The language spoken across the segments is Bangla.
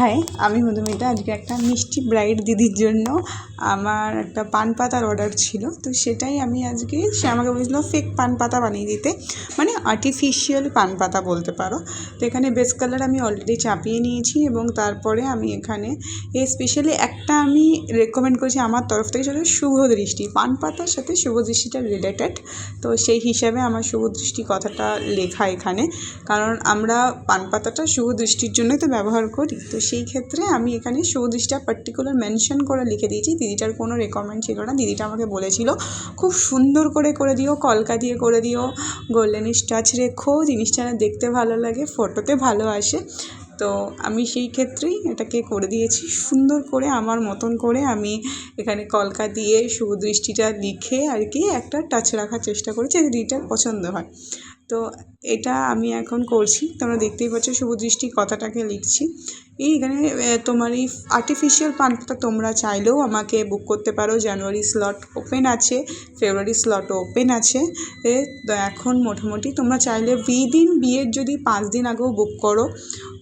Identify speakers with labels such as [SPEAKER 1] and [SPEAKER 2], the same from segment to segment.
[SPEAKER 1] হাই আমি মধুমিতা, আজকে একটা মিষ্টি ব্রাইড দিদির জন্য আমার একটা পান পাতার অর্ডার ছিল। তো সেটাই আমি আজকে, সে আমাকে বলেছিল ফেক পান পাতা বানিয়ে দিতে। মানে আর্টিফিশিয়াল পান পাতা বলতে পারো। তো এখানে বেস কালার আমি অলরেডি চাপিয়ে নিয়েছি এবং তারপরে আমি এখানে এ স্পেশালি একটা আমি রেকমেন্ড করেছি আমার তরফ থেকে সেটা শুভ দৃষ্টি। পান পাতার সাথে শুভ দৃষ্টিটা রিলেটেড তো সেই হিসাবে আমার শুভ দৃষ্টি কথাটা লেখা এখানে। কারণ আমরা পান পাতাটা শুভ দৃষ্টির জন্যই তো ব্যবহার করি। তো সেই ক্ষেত্রে আমি এখানে শুভ দৃষ্টিটা পার্টিকুলার মেনশন করে লিখে দিয়েছি। দিদিটার কোনো রেকমেন্ড ছিল না। দিদিটা আমাকে বলেছিল, খুব সুন্দর করে করে দিও, কলকা দিয়ে করে দিও গোল্ডেনিশ টাচ রেখো, জিনিসটা দেখতে ভালো লাগে ফটোতে ভালো আসে। তো আমি সেই ক্ষেত্রেই এটাকে করে দিয়েছি। সুন্দর করে আমার মতন করে আমি এখানে কলকা দিয়ে সুদৃষ্টিটা লিখে আর কি একটা টাচ রাখার চেষ্টা করেছি রিটার পছন্দ হয়। তো এটা আমি এখন করছি। তোমরা দেখতেই পাচ্ছ শুভ দৃষ্টি কথাটাকে লিখছি। এই এখানে তোমার এই আর্টিফিশিয়াল পান তোমরা চাইলেও আমাকে বুক করতে পারো। জানুয়ারি স্লট ওপেন আছে ফেব্রুয়ারি স্লটও ওপেন আছে। এখন মোটামুটি তোমরা চাইলে উইদিন বিয়ের যদি পাঁচ দিন আগেও বুক করো।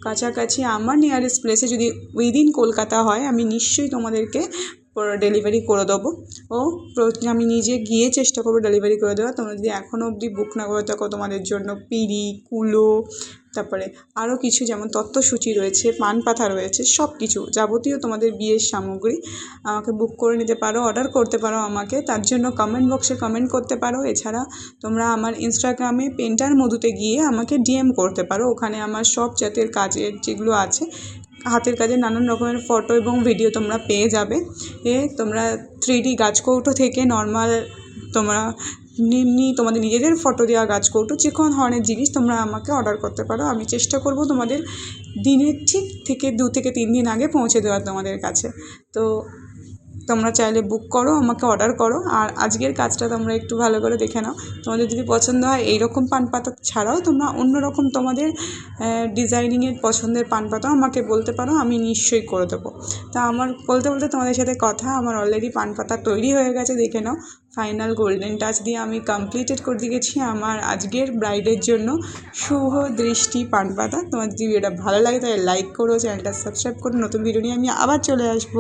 [SPEAKER 1] কাছাকাছি আমার নিয়ারেস্ট প্লেসে যদি উইদিন কলকাতা হয়, আমি নিশ্চয়ই তোমাদেরকে ডেলিভারি করে দেবো। ও আমি নিজে গিয়ে চেষ্টা করব ডেলিভারি করে দেওয়ার। তোমরা যদি এখনও অবধি বুক না করে থাকো, তোমাদের জন্য পিঁড়ি, কুলো, তারপরে আরও কিছু যেমন তত্ত্বসূচি রয়েছে, পান পাতা রয়েছে সব কিছু যাবতীয় তোমাদের বিয়ের সামগ্রী আমাকে বুক করে নিতে পারো অর্ডার করতে পারো আমাকে। তার জন্য কমেন্ট বক্সে কমেন্ট করতে পারো। এছাড়া তোমরা আমার ইনস্টাগ্রামে পেন্টার মধুতে গিয়ে আমাকে ডিএম করতে পারো। ওখানে আমার সব জাতের কাজের যেগুলো আছে হাতের কাজে নানান রকমের ফটো এবং ভিডিও তোমরা পেয়ে যাবে। এ, তোমরা থ্রি ডি গাছকৌটো থেকে নর্মাল তোমরা এমনি তোমাদের নিজেদের ফটো দেওয়া গাছ গাছকৌটো, যে কোনো ধরনের জিনিস তোমরা আমাকে অর্ডার করতে পারো। আমি চেষ্টা করব তোমাদের দিনের ঠিক থেকে দু থেকে তিন দিন আগে পৌঁছে দেওয়ার তোমাদের কাছে। তো তোমরা চাইলে বুক করো, আমাকে অর্ডার করো। আর আজকের কাজটা তোমরা একটু ভালো করে দেখে নাও। তোমাদের যদি পছন্দ হয় এইরকম পান পাতা ছাড়াও তোমরা অন্য রকম তোমাদের ডিজাইনিংয়ের পছন্দের পান পাতাও আমাকে বলতে পারো, আমি নিশ্চয়ই করে দেবো। তা আমার বলতে বলতে তোমাদের সাথে কথা, আমার অলরেডি পান পাতা তৈরি হয়ে গেছে, দেখে নাও। ফাইনাল গোল্ডেন টাচ দিয়ে আমি কমপ্লিটেড করে দিয়েছি আমার আজকের ব্রাইডের জন্য শুভ দৃষ্টি পান পাতা। তোমার যদি ভিডিওটা ভালো লাগে তাহলে লাইক করো চ্যানেলটা সাবস্ক্রাইব করো। নতুন ভিডিও নিয়ে আমি আবার চলে আসব।